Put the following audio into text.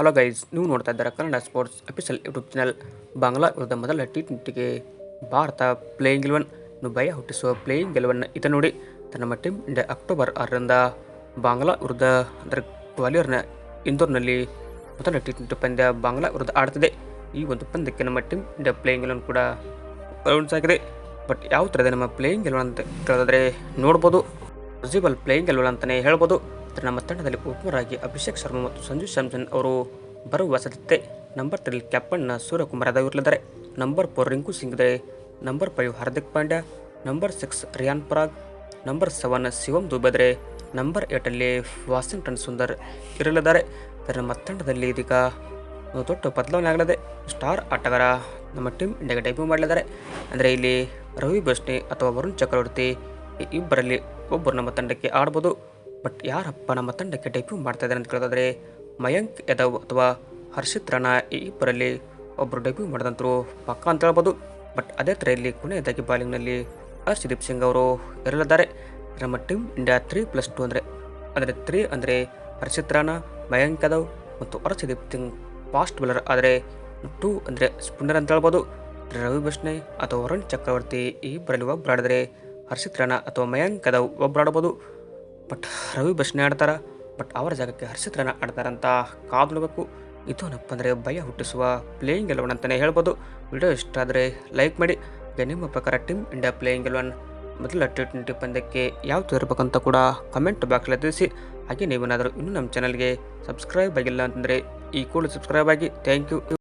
Hello guys ನೀವು ನೋಡ್ತಾ ಇದ್ದಾರೆ Kannada sports official YouTube channel Bangla ವಿರುದ್ಧ ಮೊದಲ ಟಿ ಟ್ವೆಂಟಿಗೆ ಭಾರತ ಪ್ಲೇಯಿಂಗ್ ಗೆಲುವನ್ ಭಯ ಹುಟ್ಟಿಸುವ ಪ್ಲೇಯಿಂಗ್ ಗೆಲುವನ್ನು ಇದನ್ನು ನೋಡಿ ತನ್ನ ಟೀಮ್ ಇಂಡಿಯಾ ಅಕ್ಟೋಬರ್ ಆರರಿಂದ ಬಾಂಗ್ಲಾ ವಿರುದ್ಧ ಅಂದರೆ ಗ್ವಾಲಿಯರ್ನ ಇಂದೋರ್ನಲ್ಲಿ ಮೊದಲ ಟಿ ಟ್ವೆಂಟಿ ಪಂದ್ಯ ಬಾಂಗ್ಲಾ ವಿರುದ್ಧ ಆಡ್ತಿದೆ. ಈ ಒಂದು ಪಂದ್ಯಕ್ಕೆ ನಮ್ಮ ಟೀಮ್ ಇಂಡಿಯಾ ಪ್ಲೇಯಿಂಗ್ ಗೆಲುವನ್ನು ಕೂಡ ಅನೌನ್ಸ್ ಆಗಿದೆ. ಬಟ್ ಯಾವ ಥರದ ನಮ್ಮ ಪ್ಲೇಯಿಂಗ್ ಗೆಲುವು ಅಂತ ಕೇಳಿದ್ರೆ ನೋಡ್ಬೋದು. ಪಾಸಿಬಲ್ ಪ್ಲೇಯಿಂಗ್ ಗೆಲುವು ಅಂತಲೇ ಹೇಳ್ಬೋದು. ನಮ್ಮ ತಂಡದಲ್ಲಿ ಓಪನರ್ ಆಗಿ ಅಭಿಷೇಕ್ ಶರ್ಮಾ ಮತ್ತು ಸಂಜು ಸ್ಯಾಮ್ಸನ್ ಅವರು ಬರುವ ಸಾಧ್ಯತೆ ನಂಬರ್ ತ್ರೀ ಕ್ಯಾಪ್ಟನ್ನ ಸೂರ್ಯಕುಮಾರ್ ಯಾದವ್ ಇರಲಿದ್ದಾರೆ. Number four Rinku Singh they number five Hardik Pandya. Number six Riyan Parag. Number seven Shivam ದುಬೆದ್ರೆ number ಏಟಲ್ಲಿ ವಾಷಿಂಗ್ಟನ್ ಸುಂದರ್ ಇರಲಿದ್ದಾರೆ. ನಮ್ಮ ತಂಡದಲ್ಲಿ ಇದೀಗ ದೊಡ್ಡ ಬದಲಾವಣೆ ಆಗಲಿದೆ. ಸ್ಟಾರ್ ಆಟಗಾರ ನಮ್ಮ ಟೀಮ್ ಇಂಡಿಯಾಗೆ ಡೆಬ್ಯೂ ಮಾಡಲಿದ್ದಾರೆ. ಅಂದರೆ ಇಲ್ಲಿ ರವಿ ಬಸ್ನಿ ಅಥವಾ ವರುಣ್ ಚಕ್ರವರ್ತಿ ಇಬ್ಬರಲ್ಲಿ ಒಬ್ಬರು ನಮ್ಮ ತಂಡಕ್ಕೆ ಆಡ್ಬೋದು. ಬಟ್ ಯಾರಪ್ಪ ನಮ್ಮ ತಂಡಕ್ಕೆ ಡೆಬ್ಯೂ ಮಾಡ್ತಾ ಇದ್ದಾರೆ ಅಂತ ಕೇಳೋದಾದ್ರೆ ಮಯಾಂಕ್ ಯಾದವ್ ಅಥವಾ ಹರ್ಷಿತ್ ರಾಣಾ ಈ ಇಬ್ಬರಲ್ಲಿ ಒಬ್ಬರು ಡೆಬ್ಯೂ ಮಾಡಿದಂತರು ಪಕ್ಕ ಅಂತ ಹೇಳ್ಬೋದು. ಬಟ್ ಅದೇ ಥರ ಇಲ್ಲಿ ಕೊನೆಯದಾಗಿ ಬಾಲಿಂಗ್ನಲ್ಲಿ ಹರ್ಷದೀಪ್ ಸಿಂಗ್ ಅವರು ಇರಲಿದ್ದಾರೆ ನಮ್ಮ team India three plus two ಅಂದರೆ ಅಂದರೆ ತ್ರೀ ಅಂದರೆ ಹರ್ಷಿತ್ ರಾಣಾ, ಮಯಾಂಕ್ ಯಾದವ್ ಮತ್ತು ಹರ್ಷದೀಪ್ ಸಿಂಗ್ ಫಾಸ್ಟ್ ಬೌಲರ್ ಆದರೆ ಟೂ ಅಂದರೆ ಸ್ಪಿನ್ನರ್ ಅಂತ ಹೇಳ್ಬೋದು. ರವಿ ಬಸ್ನೆ ಅಥವಾ ವರುಣ್ ಚಕ್ರವರ್ತಿ ಈ ಇಬ್ಬರಲ್ಲಿ ಒಬ್ಬರಾಡಿದರೆ ಹರ್ಷಿತ್ ರಾಣಾ ಅಥವಾ ಮಯಾಂಕ್ ಯಾದವ್ ಒಬ್ಬರು ಆಡ್ಬೋದು. ಬಟ್ ರವಿ ಬಸ್ನೇ ಆಡ್ತಾರ, ಬಟ್ ಅವರ ಜಾಗಕ್ಕೆ ಹರ್ಷಿತ್ ರನ್ನ ಆಡ್ತಾರಂತ ಕಾದು ನೋಡಬೇಕು ಇದು ಭಯ ಹುಟ್ಟಿಸುವ ಪ್ಲೇಯಿಂಗ್ ಎಲೆವನ್ ಅಂತಲೇ ಹೇಳ್ಬೋದು. ವಿಡಿಯೋ ಇಷ್ಟ ಆದರೆ ಲೈಕ್ ಮಾಡಿ. ನಿಮ್ಮ ಪ್ರಕಾರ ಟೀಮ್ ಇಂಡಿಯಾ ಪ್ಲೇಯಿಂಗ್ ಎಲೆವನ್ ಮೊದಲ ಟಿ ಟ್ವೆಂಟಿ ಪಂದ್ಯಕ್ಕೆ ಯಾವ ಇರಬೇಕಂತ ಕೂಡ ಕಮೆಂಟ್ ಬಾಕ್ಸಲ್ಲಿ ತಿಳಿಸಿ. ಹಾಗೆ ನೀವೇನಾದರೂ ಇನ್ನೂ ನಮ್ಮ ಚಾನಲ್ಗೆ ಸಬ್ಸ್ಕ್ರೈಬ್ ಆಗಿಲ್ಲ ಅಂತಂದರೆ ಈ ಕೂಡ ಸಬ್ಸ್ಕ್ರೈಬ್ ಆಗಿ. Thank you